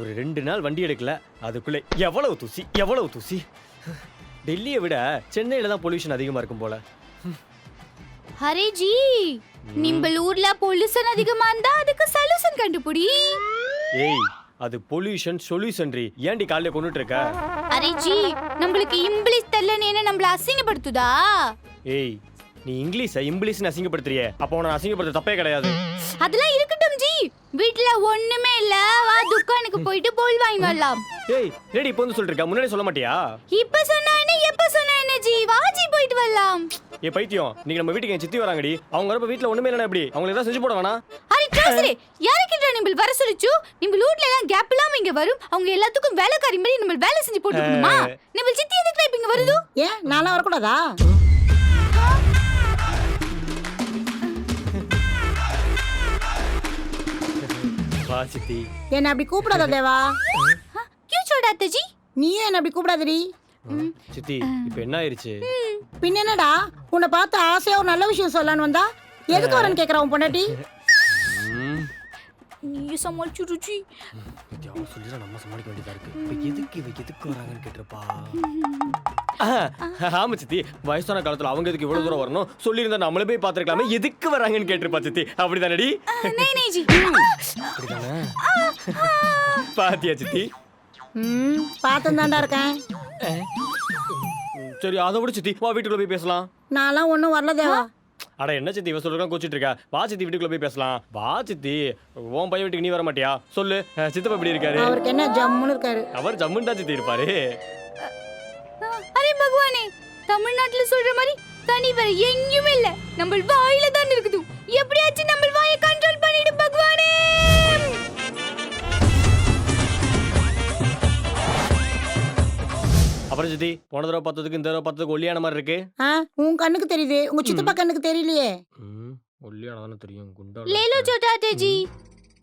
ஒரு ரெண்டு நாள் வண்டி எடுக்கல அதுக்குள்ளே எவ்வளவு தூசி எவ்வளவு தூசி? டெல்லியை விட சென்னையில தான் பொல்யூஷன் அதிகமா இருக்கும் போல. அரே ஜி நிம்பல் ஊர்ல பொல்யூஷன் அதிகமா இருந்தா அதுக்கு சொல்யூஷன் கண்டுபிடி. ஏய் அது பொல்யூஷன் சொல்யூஷன் ரீ. ஏன்டி காலையில கொண்டுட்டு இருக்க? அரே ஜி நம்மளுக்கு இங்கிலீஷ் தெரியலன்னு நம்மள அசிங்கப்படுத்துதா? ஏய் நீ இங்கிலீஷை இங்கிலீஷ்னு அசிங்கப்படுத்துறியே. அப்போ உன அசிங்கப்படுத்த தப்பே கிடையாது. அதெல்லாம் இருக்கட்டும் ஜி. வீட்ல ஒண்ணுமே இல்ல. வா துக்கானுக்கு போயிட்டு பொருள் வாங்கி வரலாம். ஏய் ரெடி இப்போ வந்து சொல்லிட்டு இருக்க முன்னாடி சொல்ல மாட்டியா? இப்ப சொன்னா என்ன எப்ப சொன்னா என்ன ஜி? வா ஜி போயிட்டு வரலாம். ஏ பைத்தியம். நீங்க நம்ம வீட்டுக்கு என் சித்தி வராங்கடி. அவங்க வரப்ப வீட்ல ஒண்ணுமே இல்லைனா எப்படி? அவங்களுக்கு ஏதாவது செஞ்சு போட வேணாம் அரே ட்ரௌசரே யாருக்கிட்ட நிம்பல் வர சொல்லிச்சு? நிம்பல் வீட்ல எல்லாம் கேப் இல்லாம இங்க வரும். அவங்க எல்லாத்துக்கும் வேலைக்காரி மாதிரி நிம்பல் வேலை செஞ்சு போட்டுக்கணுமா? நிம்பல் சித்தி எதுக்கு இப்ப இங்க வருது? ஏன்? நான்லாம் வரக்கூடாதா? வா என்ன அப்படி கூப்பிடாத தேவா. கியூ சொல்டா தஜி நீயே என்ன அப்படி கூப்பிடாதடி. சித்தி இப்போ என்ன ஆயிருச்சு? பின்ன என்னடா உன்னை பார்த்து ஆசையா ஒரு நல்ல விஷயம் சொல்லலான்னு வந்தா? எதுக்கு வரேன்னு கேக்குறா உன் பொண்டாட்டி? நீ சமாளிச்சு ருச்சி பத்தி நம்ம சமாளிக்க வேண்டியதா இருக்கு. இப்போ எதுக்கு இவ எதுக்கு வராங்கன்னு கேட்டிருப்பா? ஆமா சித்தி. வயசான காலத்துல அவங்க எதுக்கு இவ்வளவு தூரம் வரணும்? சொல்லியிருந்தா நம்மளே போய் பாத்துருக்கலாமே எதுக்கு வராங்கன்னு கேட்டிருப்பா சித்தி. அப்படிதானடி? அப்படிதானே? பாத்தியா சித்தி? ம் பாத்தம் தாண்டா இருக்கேன். சரி அதை விட சித்தி. வா வீட்டுக்குள்ள போய் பேசலாம். நான்லாம் ஒன்றும் வரல தேவா. அட என்ன சித்தி இவ சொல்றா கோச்சிட்டு இருக்கா? வா சித்தி வீட்டுக்குள்ள போய் பேசலாம். வா சித்தி உன் பையன் வீட்டுக்கு நீ வர மாட்டியா? சொல்லு. சித்தப்பா எப்படி இருக்காரு? அவருக்கு என்ன ஜம்முன்னு இருக்காரு. அவர் ஜம்முன் தான் சித்தி இருப்பாரு. அரே பகவானே தமிழ்நாட்டுல சொல்ற மாதிரி தனி வேற எங்கேயுமே இல்ல. நம்ம வாயில தான் இருக்குது. எப்படியாச்சும் நம்ம அப்புறம் சித்தி போன தடவை பார்த்ததுக்கு இந்த தடவை பார்த்ததுக்கு ஒல்லியான மாதிரி இருக்கு. ஆ உன் கண்ணுக்கு தெரியுது. உங்க சித்தப்பா கண்ணுக்கு தெரியலையே. ம் ஒல்லியான தானே தெரியும். குண்டா லேலோ சோட்டாதே ஜி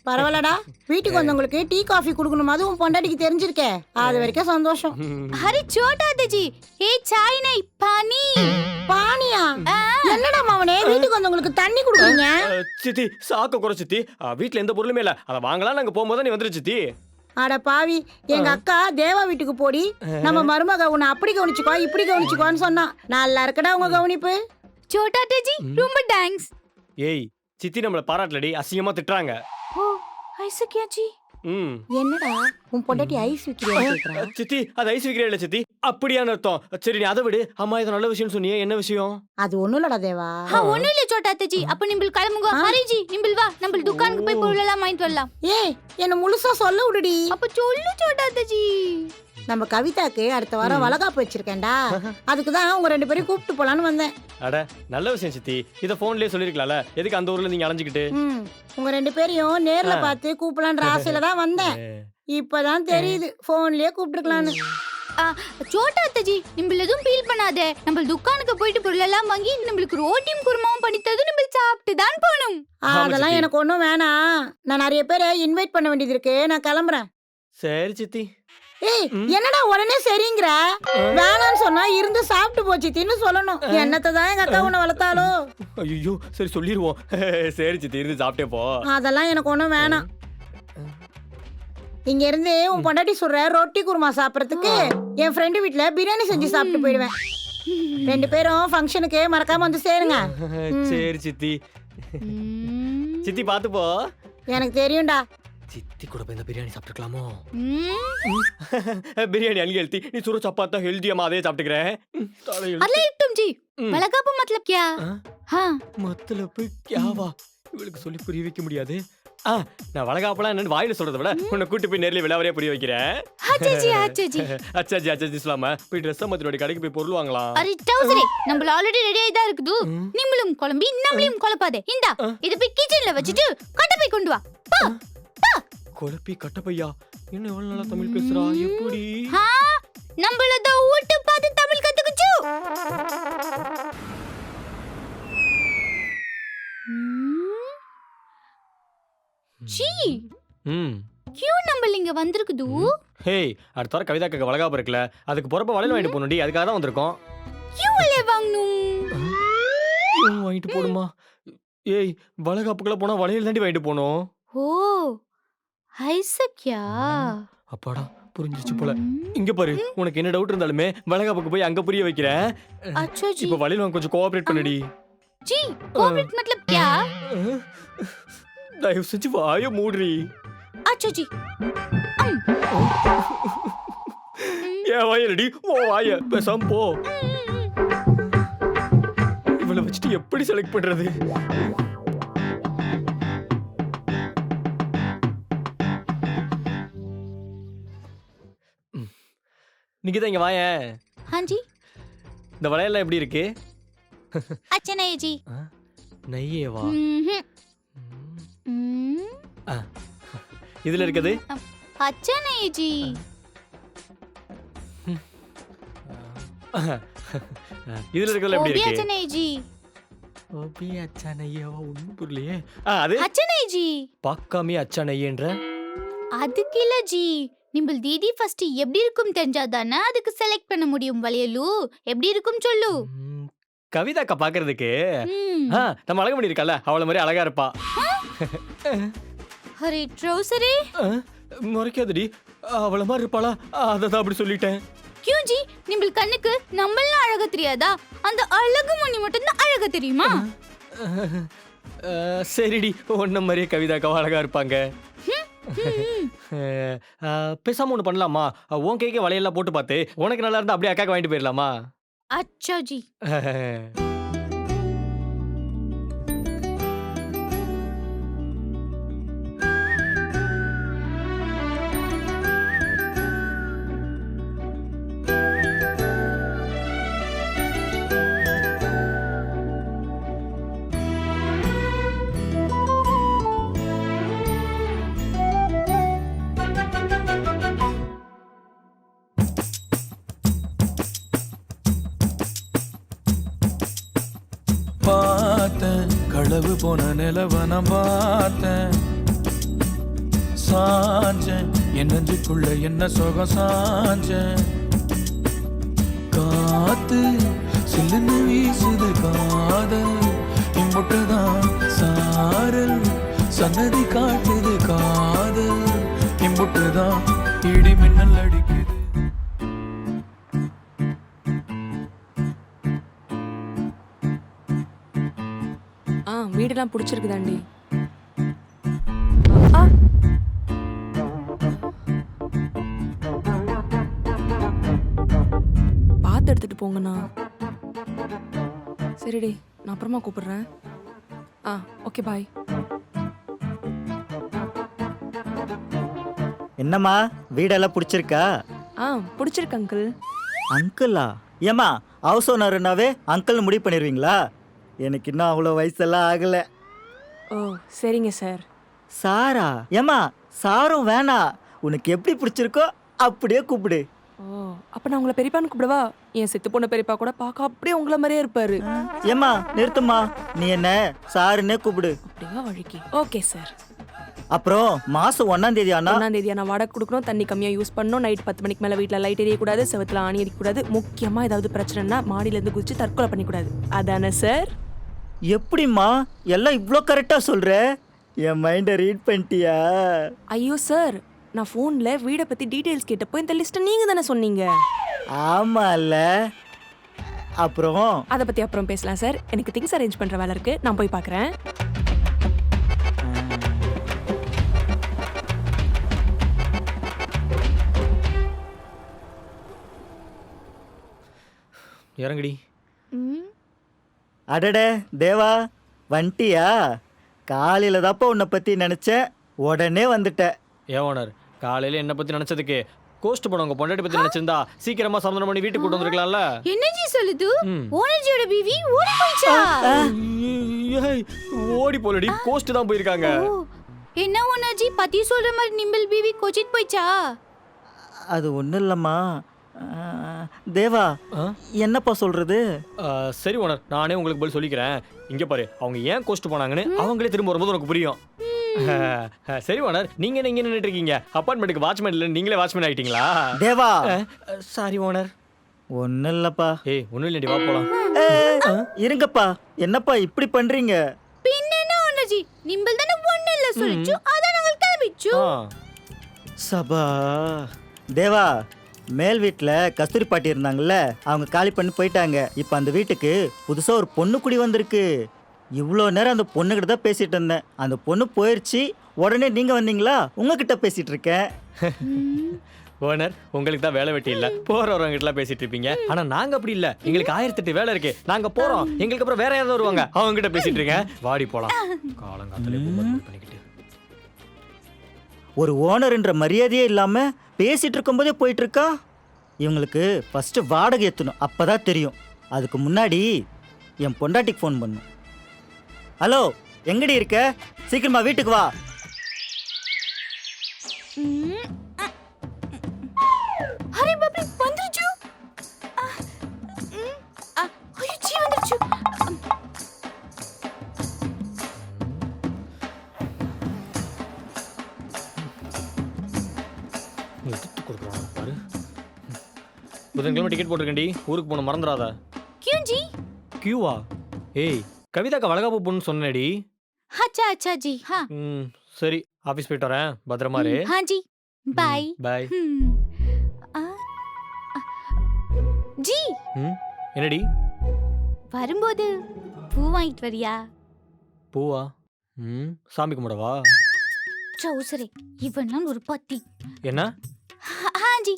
பரவாயில்லடா. வீட்டுக்கு வந்தவங்களுக்கு டீ காஃபி கொடுக்கணும்? அது உன் பொண்டாட்டிக்கு தெரிஞ்சிருக்கே. அது வரைக்கும் சந்தோஷம். அரி சோட்டா தேஜி. ஏ சாய்னை பானி பானியா என்னடா மாவனே? வீட்டுக்கு வந்தவங்களுக்கு தண்ணி கொடுக்குறீங்க? சித்தி சாக்க குறை சித்தி. வீட்ல எந்த பொருளுமே இல்ல. அத வாங்கலாம் நாங்க போகும்போது நீ வந்துருச்சு அட பாவி எங்க அக்கா தேவா வீட்டுக்கு போடி. நம்ம மருமக உன்னை அப்படி கவனிச்சுக்கோ இப்படி கவனிச்சுக்கோன்னு சொன்னா. நல்லா இருக்கடா உங்க கவனிப்பு. சோட்டா டேஜி ரொம்ப தேங்க்ஸ் ஏய் சித்தி நம்மள பாராட்டலடி அசிங்கமா திட்டுறாங்க. ஓ ஐசக்கியா ஜி என்னடா உன் பொண்டாட்டி ஐஸ் விக்கிறேன் சித்தி அது ஐஸ் விக்கிறே இல்ல சித்தி? அப்படியான அர்த்தம். சரி நீ அதை விடு. அம்மா இது நல்ல விஷயம் சொன்னியே. என்ன விஷயம்? அது ஒண்ணும் இல்லடா தேவா. ஒண்ணும் இல்ல சோட்டா தஜி அப்ப நிம்பிள் கிளம்புங்க. ஹரிஜி நிம்பிள் வா. நம்ம துக்கானுக்கு போய் பொருள் எல்லாம் வாங்கிட்டு வரலாம். ஏ என்ன முழுசா சொல்ல விடுடி. அப்ப சொல்லு சோட்டா தஜி நம்ம கவிதாக்கு அடுத்த வாரம் வளகாப்பு வச்சிருக்கேன்டா. அதுக்கு தான் உங்க ரெண்டு பேரையும் கூப்பிட்டு போலான்னு வந்தேன். அட நல்ல விஷயம் சித்தி. இதை போன்லயே சொல்லிருக்கலாம்ல. எதுக்கு அந்த ஊர்ல நீங்க அலைஞ்சுக்கிட்டு? ம். உங்க ரெண்டு பேரையும் நேர்ல பார்த்து கூப்பிடலான்ற ஆசையில தான் வந்தேன். இப்பதான் தெரியுது போன்லயே கூப்பிட்டுருக்கலான்னு ஆ, சோட்டா அத்தஜி நம்மள எதுவும் ஃபீல் பண்ணாத. நம்ம துக்கானுக்கு போயிட்டு பொருள் எல்லாம் வாங்கி நம்மளுக்கு ரோட்டியும் குருமாவும் பண்ணி தந்து நம்ம சாப்பிட்டு தான் போகணும் ஆமா அதெல்லாம் சித்தி. எனக்கு ஒண்ணும் வேணாம். நான் நிறைய பேரை இன்வைட் பண்ண வேண்டியது இருக்கு. நான் கிளம்புறேன். சரி சித்தி. ஏய் என்னடா உடனே சரிங்கிற? வேணாம்னு சொன்னா இருந்து சாப்பிட்டு போச்சு சொல்லணும். என்னத்தை தான் எங்க அக்கா உன்னை வளர்த்தாலோ? ஐயோ சரி சொல்லிடுவோம் சரி சித்தி இருந்து சாப்பிட்டே போ. அதெல்லாம் எனக்கு ஒண்ணும் வேணாம். இங்க இருந்து உன் பொண்டாட்டி சொல்ற ரொட்டி குருமா சாப்பிடறதுக்கு என் ஃப்ரெண்டு வீட்ல பிரியாணி செஞ்சு சாப்பிட்டு போயிடுவேன். ரெண்டு பேரும் ஃபங்க்ஷனுக்கு மறக்காம வந்து சேருங்க. சரி சித்தி. சித்தி பாத்து போ. எனக்கு தெரியும்டா. சித்தி கூட போய் இந்த பிரியாணி சாப்பிட்டுக்கலாமோ ம். பிரியாணி அன்ஹெல்தி நீ சுட சப்பாத்தா ஹெல்தியமா அதே சாப்பிட்டுக்கிறேன் தலையெழுத்து. அதெல்லாம் இருக்கட்டும் ஜி ம். வளகாப்பு மத்தலப் கியா ஆ? हाँ மத்தலப்பு கியாவா இவளுக்கு சொல்லி புரிய வைக்க முடியாது ஆ நான் வளகாப்பலாம் என்னன்னு வாயில சொல்றதை விட உன்னை கூட்டி போய் நேர்ல விளாவரியா புரிய வைக்கிறேன் अच्छा जी अच्छा जी அச்சாஜி அச்சாஜி சொல்லாம போய் ட்ரெஸ் மத்தியோட கடைக்கு போய் பொருள் வாங்கலாம் அரே டவுசரே நம்ம ஆல்ரெடி ரெடி ஆயி தான் இருக்குது நிம்மளும் குழம்பி நம்மளையும் குழப்பாதே இந்தா இது போய் கிச்சன்ல வச்சுட்டு கட்ட போய் கொண்டு வா போ போ குழப்பி கட்டப்பையா? என்ன எவ்வளவு நல்லா தமிழ் பேசுறா? எப்படி? நம்மளத ஊட்டு பார்த்து தமிழ் கத்துக்குச்சு. ஜி ம். கியூ நம்ம இங்க வந்திருக்குது. ஹேய் அடுத்த வாரம் கவிதாக்கு வளகாப்பு இருக்குல்ல அதுக்கு பொறப்ப வளையல் வாங்கிட்டு போகணும்டி அதுக்காக தான் வந்திருக்கோம். கியூ வாங்கணும். இவன் வாங்கிட்டு போடுமா ஏய் வளகாப்புக்குள்ள போனா வளையல் தாண்டி வாங்கிட்டு போனோம் ஓ. ஐசக்யா அப்பாடா புரிஞ்சிச்சு போல இங்க பாரு உனக்கு என்ன டவுட் இருந்தாலுமே வளகாப்புக்கு போய் அங்க புரிய வைக்கிறேன் अच्छा जी இப்ப வளையல் வாங்க கொஞ்சம் கோஆபரேட் பண்ணுடி जी कोऑपरेट मतलब क्या தயவு செஞ்சு வாய மூடுறி अच्छा जी ஏன் வாயலடி ஓ வாய பேசாம போ இவளை வச்சுட்டு எப்படி செலக்ட் பண்றது நீங்க தான் இங்க வாயேன் हाँ जी இந்த வளையல்லாம் எப்படி இருக்கு अच्छा नहीं जी நையே வா हम्म, ம். हम्म, இதுல இருக்குது अच्छा नहीं जी இதுல இருக்கிறதுல वो எப்படி भी अच्छा இருக்கு नहीं जी ஓபி அச்சா நையவா ஒண்ணும் புரியலையே ஆ அது अच्छा नहीं जी பார்க்காமே அச்சா நையன்ற அதுக்கு இல்ல ஜி நிம்பல் தீதி ஃபர்ஸ்ட் எப்படி இருக்கும் தெரிஞ்சாதானே அதுக்கு செலக்ட் பண்ண முடியும் வளையலு? எப்படி இருக்கும் சொல்லு? கவிதாக்கா பாக்குறதுக்கு. நம்ம அழகு இருக்கல அவள மாதிரி அழகா இருப்பா. அரே ட்ரௌசரே? முறைக்காதடி அவள மாதிரி இருப்பாளா? அதை தான் அப்படி சொல்லிட்டேன். கியூ ஜி நிம்பல் கண்ணுக்கு நம்மளாம் அழகா தெரியாதா? அந்த அழகு மணி மட்டும் தான் அழகா தெரியுமா? சரிடி ஒன்ன மாதிரியே கவிதாக்கா அழகா இருப்பாங்க. பேசாம ஒன்று பண்ணலாமா? உன் கேக்கே வலையெல்லாம் போட்டு பார்த்து உனக்கு நல்லா இருந்தா அப்படியே அக்காக்கு வாங்கிட்டு போயிடலாமா? அச்சா ஜி களவு போன நிலவ நான் பார்த்தேன். சாஞ்சேன். என் நெஞ்சுக்குள்ள என்ன சுகம் சாஞ்சேன். காத்து சில்லுன்னு வீசுது காதல். இம்புட்டுதான் சாரல். சன்னதி காட்டுது காதல். இம்புட்டுதான் இடி மின்னல் அடி வீடெல்லாம் பிடிச்சிருக்குதாண்டி பார்த்து எடுத்துட்டு போங்கண்ணா. சரிடி நான் அப்புறமா கூப்பிடுறேன். ஆ ஓகே பாய். என்னம்மா வீடெல்லாம் பிடிச்சிருக்கா? ஆ பிடிச்சிருக்கு அங்கிள். அங்கிளா? ஏம்மா ஹவுஸ் ஓனர்னாவே அங்கிள் முடிவு பண்ணிடுவீங்களா? எனக்கு இன்னும் அவ்வளோ வயசெல்லாம் ஆகலை. ஓ சரிங்க சார். சாரா ஏம்மா சாரும் வேணாம் உனக்கு எப்படி பிடிச்சிருக்கோ அப்படியே கூப்பிடு. ஓ அப்போ நான் உங்களை பெரியப்பான்னு கூப்பிடவா? என் செத்து போன பெரியப்பா கூட பார்க்க அப்படியே உங்களை மாதிரியே இருப்பாரு. ஏம்மா நிறுத்தும்மா. நீ என்ன சாருன்னே கூப்பிடு. அப்படிவா வழிக்கு? Okay sir. அப்புறம் மாசம் ஒன்னாம் தேதி ஆனா ஒன்றாம் தேதி நான் வாடகை கொடுக்கணும் தண்ணி கம்மியாக யூஸ் பண்ணணும் நைட் பத்து மணிக்கு மேலே வீட்டில் லைட் எரியக்கூடாது செவத்தில் ஆணி எரியக்கூடாது முக்கியமாக ஏதாவது பிரச்சனைனா மாடியிலேருந்து குதிச்சு தற்கொலை பண்ணிக்கூடாது. அதானே சார்? எப்படிம்மா? எல்லாம் இவ்வளோ கரெக்டாக சொல்ற? என் மைண்டை ரீட் பண்ணிட்டியா? ஐயோ சார் நான் ஃபோனில் வீடை பற்றி டீட்டெயில்ஸ் கேட்டப்போ இந்த லிஸ்ட்டை நீங்கள் தானே சொன்னீங்க. ஆமால்ல. அப்புறம்? அதை பற்றி அப்புறம் பேசலாம் சார் எனக்கு திங்ஸ் அரேஞ்ச் பண்ணுற வேலை இருக்குது நான் போய் பார்க்குறேன் இறங்குடி. அடடே தேவா வந்துட்டியா காலையில தாப்பா உன்னை பத்தி நினைச்சேன். உடனே வந்துட்ட ஏன் ஓனர் காலையில என்ன பத்தி நினைச்சதுக்கு? கோஸ்ட் போனவங்க பொண்டாட்டி பத்தி நினைச்சிருந்தா சீக்கிரமா சமந்தனம் பண்ணி வீட்டுக்கு கூட்டு வந்திருக்கலாம்ல? என்ன ஜி சொல்லுது. ஓனர்ஜியோட பிவி ஓடி போயிச்சா ஓடி போலடி கோஸ்ட் தான் போயிருக்காங்க. என்ன ஓனர்ஜி பத்தி சொல்ற மாதிரி நிம்பல் பிவி கோச்சிட் போயிச்சா அது ஒன்றும் இல்லைம்மா. தேவா ஆ? என்னப்பா சொல்றது? சரி ஓனர். நானே உங்களுக்கு பதில் சொல்லிக்கிறேன். இங்க பாரு அவங்க ஏன் கோஸ்ட் போனாங்கன்னு அவங்களே திரும்ப வரும்போது உனக்கு புரியும். சரி ஓனர். நீங்க என்ன இங்க நின்னுட்டு இருக்கீங்க? அப்பார்ட்மெண்ட்டுக்கு வாட்ச்மேன் இல்ல நீங்களே வாட்ச்மேன் ஆயிட்டீங்களா? தேவா! Sorry owner. ஒன்றும் இல்லைப்பா. ஏய் ஒண்ணும் இல்லடி வா போலாம். இருங்கப்பா. என்னப்பா இப்படி பண்றீங்க? பின்ன நிம்பல் தானே ஒண்ணு இல்ல சொல்லிச்சு. அதான் நாங்கள் கிளம்பிச்சு சபா. தேவா மேல் வீட்டில் கஸ்தூரி பாட்டி இருந்தாங்கல்ல அவங்க காலி பண்ணி போயிட்டாங்க. இப்போ அந்த வீட்டுக்கு புதுசாக ஒரு பொண்ணு குடி வந்திருக்கு. இவ்வளோ நேரம் அந்த பொண்ணுகிட்ட தான் பேசிட்டு இருந்தேன். அந்த பொண்ணு போயிடுச்சு உடனே நீங்கள் வந்தீங்களா? உங்ககிட்ட பேசிட்டு இருக்கேன். ஓனர் உங்களுக்கு தான் வேலை வெட்டி இல்ல. போறவங்க கிட்ட பேசிட்டு இருப்பீங்க. ஆனா நாங்க அப்படி இல்ல. எங்களுக்கு ஆயிரத்தி எட்டு வேலை இருக்கு. நாங்க போறோம். எங்களுக்கு அப்புறம் வேற யாராவது வருவாங்க. அவங்க கிட்ட பேசிட்டு இருக்கேன். வாடி போலாம். காலங்காத்துல பண்ணிக்கிட்டு. ஒரு ஓனர்ன்ற மரியாதையே இல்லாமல் பேசிகிட்டு இருக்கும்போதே போயிட்டு இருக்கா இவங்களுக்கு ஃபஸ்ட்டு வாடகை ஏற்றணும் அப்போ தான் தெரியும். அதுக்கு முன்னாடி என் பொண்டாட்டிக்கு ஃபோன் பண்ணும். ஹலோ எங்கடி இருக்க? சீக்கிரமா வீட்டுக்கு வா. புதன்கிழமை டிக்கெட் போட்டிருக்கேன்டி. ஊருக்கு போகணும் மறந்துடாத. கியூஜி கியூவா ஏய் கவிதாக்கா வளகாப்பு பொண்ணு சொன்னேடி அச்சா அச்சா ஜி. ஹா. ம் சரி ஆஃபீஸ் போயிட்டு வரேன். பத்திரமா இரு. ஹா ஜி. பாய். பாய். ஜி. ம் என்னடி? வரும்போது பூ வாங்கிட்டு வரியா? பூவா? ம் சாமி கும்பிடவா? சௌசரே இவன் ஒரு பத்தி. என்ன? ஹாஜி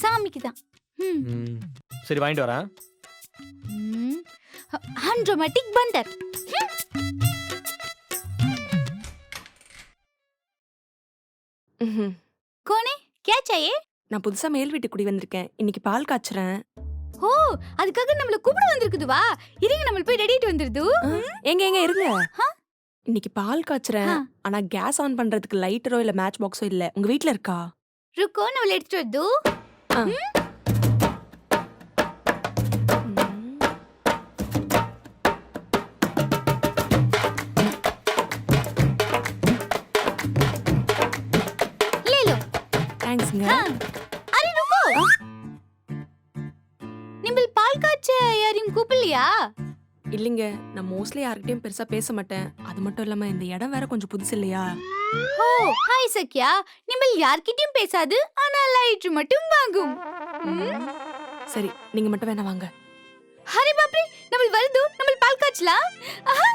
சாமிக்கு தான் ಹ್ಮ್ சரி வாங்கிட்டு வரேன். ಹ್ಮ್ பண்டர் ம்ஹும். கோனே ಕ್ಯಾ ಚಾಯೇ நான் புதுசா மேல் வீட்டு குடி வந்திருக்கேன். இன்னைக்கு பால் காய்ச்சறேன். ஓ அதுக்காக நம்மள கூப்பிட வந்திருக்குது வா. இருங்க நம்ம போய் ரெடிட்டு வந்துருது. ஆ, ஏங்க ஏங்க இருங்க. ஆ? இன்னைக்கு பால் காய்ச்சறேன். ஆ. ஆனா கேஸ் ஆன் பண்றதுக்கு லைட்டரோ இல்ல மேட்ச் பாக்ஸோ இல்ல. உங்க வீட்ல இருக்கா? ರುಕೋ ನಾವು ಎಡ್ತಿರೋದು ஆ. ಹ್ಮ್ ಥ್ಯಾಂಕ್ಸ್ಂಗ ಅರೆ ರುಕೋ ನಿಮ್ಮಲ್ಲಿ பால் காய்ச்ச யாரையும் கூப்பிடலையா? இல்லைங்க நான் மோஸ்ட்லி யார்கிட்டயும் பெருசா பேச மாட்டேன். அது மட்டும் இல்லாம இந்த இடம் வேற கொஞ்சம் புதுசு இல்லையா? ஓ ஹாய் சக்யா நிம்மல் யார்கிட்டயும் பேசாது ஆனா லைட் மட்டும் வாங்கும். சரி நீங்க மட்டும் வேணா வாங்க. ஹரி பாப்ரி நம்ம வருது? நம்ம பால் காய்ச்சலா? ஆஹா.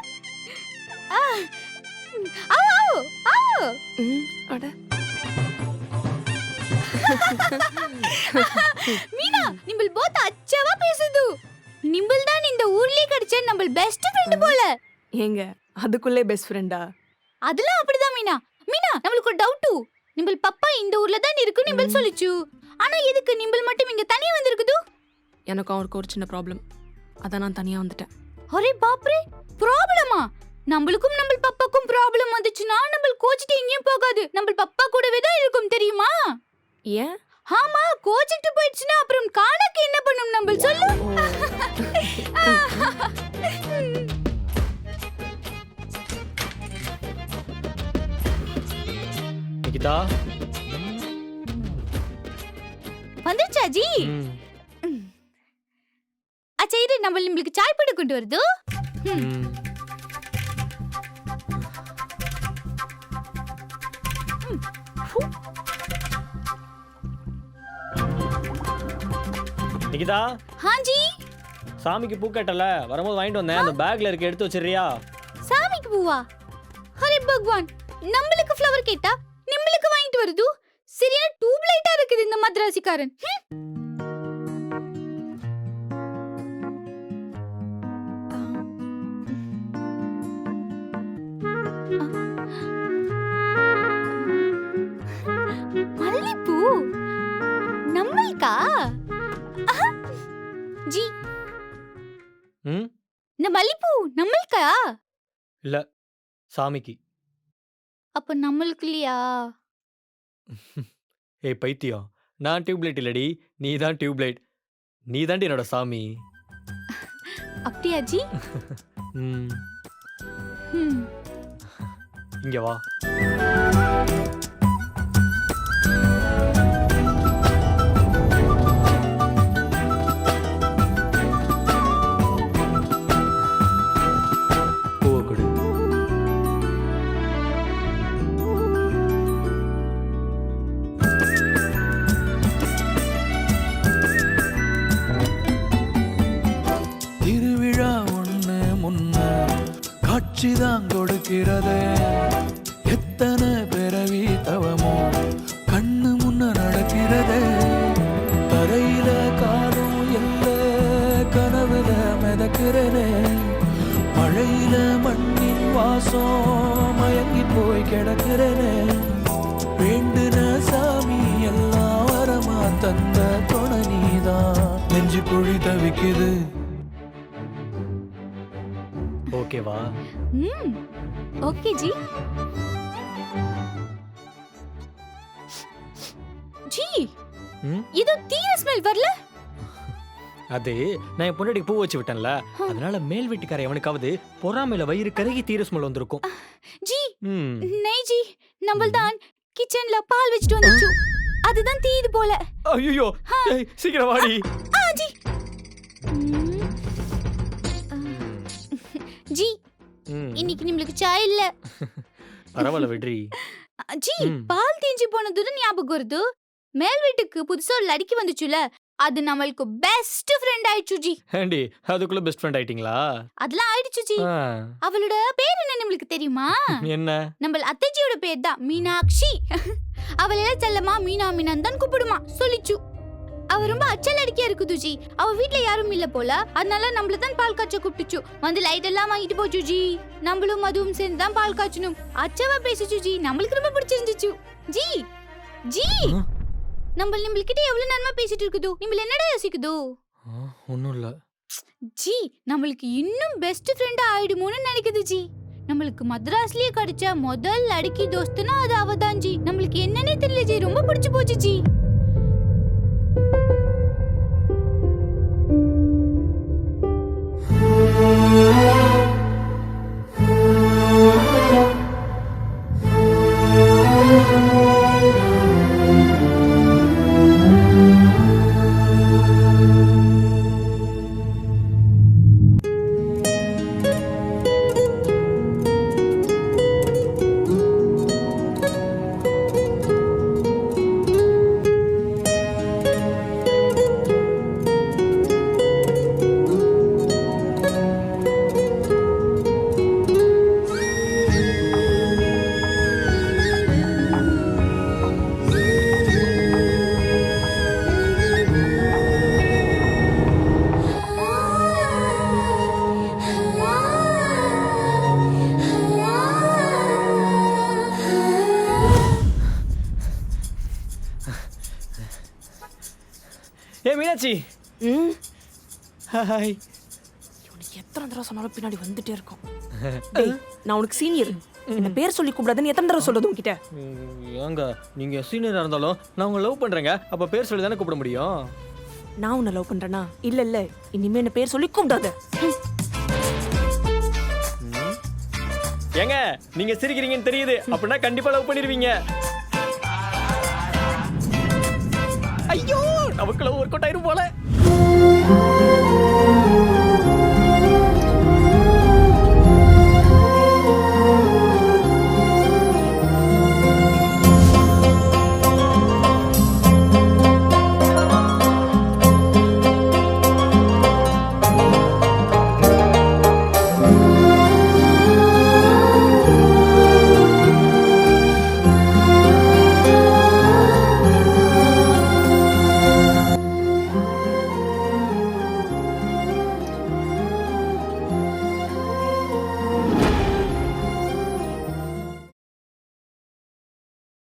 ஆ. ஆ, ஆ, ஆ. ம், அட. மீனா நிம்பல் போத் அச்சாவா பேசுது. நிம்பல் தான் இந்த ஊர்லயே கிடைச்ச நம்ம பெஸ்ட் ஃப்ரெண்ட் போல. ஏங்க அதுக்குள்ளே பெஸ்ட் ஃப்ரெண்டா அதெல்லாம் அப்படிதான் மீனா. மீனா நம்மளுக்கு ஒரு டவுட்டு நிம்பல் பப்பா இந்த ஊர்ல தான் இருக்கு நிம்பல் சொல்லிச்சு. ஆனா எதுக்கு நிம்பல் மட்டும் இங்க தனியா வந்திருக்குது? எனக்கும் அவருக்கு ஒரு சின்ன ப்ராப்ளம் அதான் நான் தனியா வந்துட்டேன். அரே பாப்ரே ப்ராப்ளமா? நம்மளுக்கும் நம்ம பப்பாக்கும் ப்ராப்ளம் வந்துச்சுன்னா நம்ம கோச்சிட்டு எங்கேயும் போகாது. நம்ம பப்பா கூடவே தான் இருக்கும் தெரியுமா? ஏன்? ஆமா கோச்சிட்டு போயிடுச்சுன்னா அப்புறம் காணக்கு என்ன பண்ணும் நம்ம சொல்லு. நிகிதா வந்துருச்சா ஜி அச்சா இரு நம்ம நம்மளுக்கு சாய் போட்டு கொண்டு வருது. ம். நிகிதா ஹாं ஜி சாமிக்கு பூ கேட்டல. வரும்போது வாங்கிட்டு வந்தேன். அந்த பேக்ல இருக்க எடுத்து வச்சிரியா சாமிக்கு பூவா? ஹரி பகவான் நம்மளுக்கு ஃப்ளவர் கேட்டா நம்மளுக்கு வாங்கிட்டு வருது சரியான டியூப் லைட்டா இருக்குது இந்த மதராசிக்காரன். நம்மளுக்கா இல்ல. சாமிக்கு. அப்ப நம்மளுக்கு இல்லையா? ஏய் பைத்தியம். நான் டியூப்லைட் இல்லடி. நீ தான் டியூப்லைட். நீ தாண்டி என்னோட சாமி. அப்படியா ஜி? ம். ம். இங்க வா. காட்சி தான் கொடுக்கிறது. எத்தனை பிறவி தவமோ கண்ணு முன்ன நடக்கிறது. தரையில காலும் இல்ல கனவுல மிதக்கிறனே மழையில மண்ணின் வாசம் மயங்கி போய் கிடக்கிறனே வேண்டுன சாமி எல்லாம் வரமா தந்த துணை நீதான். நெஞ்சு குழி தவிக்குது. ஓகேவா? ம் ஓகே ஜி. ஜி இது தீர ஸ்மெல் வரல? அது நான் என் பொண்டாட்டிக்கு பூ வச்சு விட்டேன்ல. அதனால மேல் வீட்டுக்கார எவனுக்காவது பொறாமையில வயிறு கருகி தீர ஸ்மெல் வந்திருக்கும். ஜி நெய் ஜி நம்மள் தான் கிச்சன்ல பால் வச்சுட்டு வந்துச்சு அதுதான் தீயுது போல. ஐயோ சீக்கிரம் வாடி. ஆ ஜி. இன்னைக்கு நம்மளுக்கு சாய் இல்ல. பரவாயில்ல விட்ரி ஜி. பால் தீஞ்சு போனதுன்னு ஞாபகம் வருது. மேல் வீட்டுக்கு புதுசா ஒரு லடிக்கு வந்துச்சுல அது நம்மளுக்கு பெஸ்ட் ஃப்ரெண்ட் ஆயிடுச்சு ஜி. ஏண்டி அதுக்குள்ள பெஸ்ட் ஃப்ரெண்ட் ஆயிட்டீங்களா? அதெல்லாம் ஆயிடுச்சு ஜி. அவளோட பேர் என்ன நம்மளுக்கு தெரியுமா? என்ன? நம்ம அத்தைஜியோட பேர் தான் மீனாட்சி. அவளை செல்லமா மீனா மீனான் தான் கூப்பிடுமா சொல்லிச்சு. அவ ரொம்ப அச்சல் அடிக்க இருக்குது ஜி அவ வீட்ல யாரும் இல்ல போல. அதனால நம்மள தான் பால் காய்ச்ச கூப்பிட்டுச்சு. வந்து லைட் எல்லாம் வாங்கிட்டு போச்சு ஜி நம்மளும் மதுவும் சேர்ந்து தான் பால் காய்ச்சணும். அச்சவா பேசிச்சு ஜி நம்மளுக்கு ரொம்ப பிடிச்சிருந்துச்சு. ஜி! ஜி? நம்ம நம்மள்கிட்ட எவ்வளவு நன்மை பேசிட்டு இருக்குதோ? நிம்மள என்னடா யோசிக்குதோ? ஒன்றும் இல்லை. ஜி நம்மளுக்கு இன்னும் பெஸ்ட் ஃப்ரெண்டா ஆயிடுமோன்னு நினைக்குது ஜி. நம்மளுக்கு மദ്രാஸ்லயே கிடைச்ச முதல் அடிக்கி தோஸ்துனா அது அவதான் ஜி. நம்மளுக்கு என்னன்னே தெரியல ஜி. ரொம்ப பிடிச்சு போச்சு ஜி. Thank you ஏ மீனாட்சி. ம்? ஹாய். இவனுக்கு எத்தனை தடவை சொன்னாலும் பின்னாடி வந்துட்டே இருக்கும். டேய் நான் உனக்கு சீனியர் என்ன பேர் சொல்லி கூப்பிடாதுன்னு எத்தனை தடவை சொல்றது உன்கிட்ட? ஏங்க நீங்க சீனியரா இருந்தாலும் நான் உங்களை லவ் பண்றேங்க. அப்ப பேர் சொல்லி தானே கூப்பிட முடியும்? நான் உன்னை லவ் பண்றேனா? இல்ல இல்ல. இனிமே என்ன பேர் சொல்லி கூப்பிடாத. ஏங்க நீங்க சிரிக்கிறீங்கன்னு தெரியுது. அப்படின்னா கண்டிப்பா லவ் பண்ணிருவீங்க. ஐயோ ஒர்க் அவுட் ஆயிரும் போல.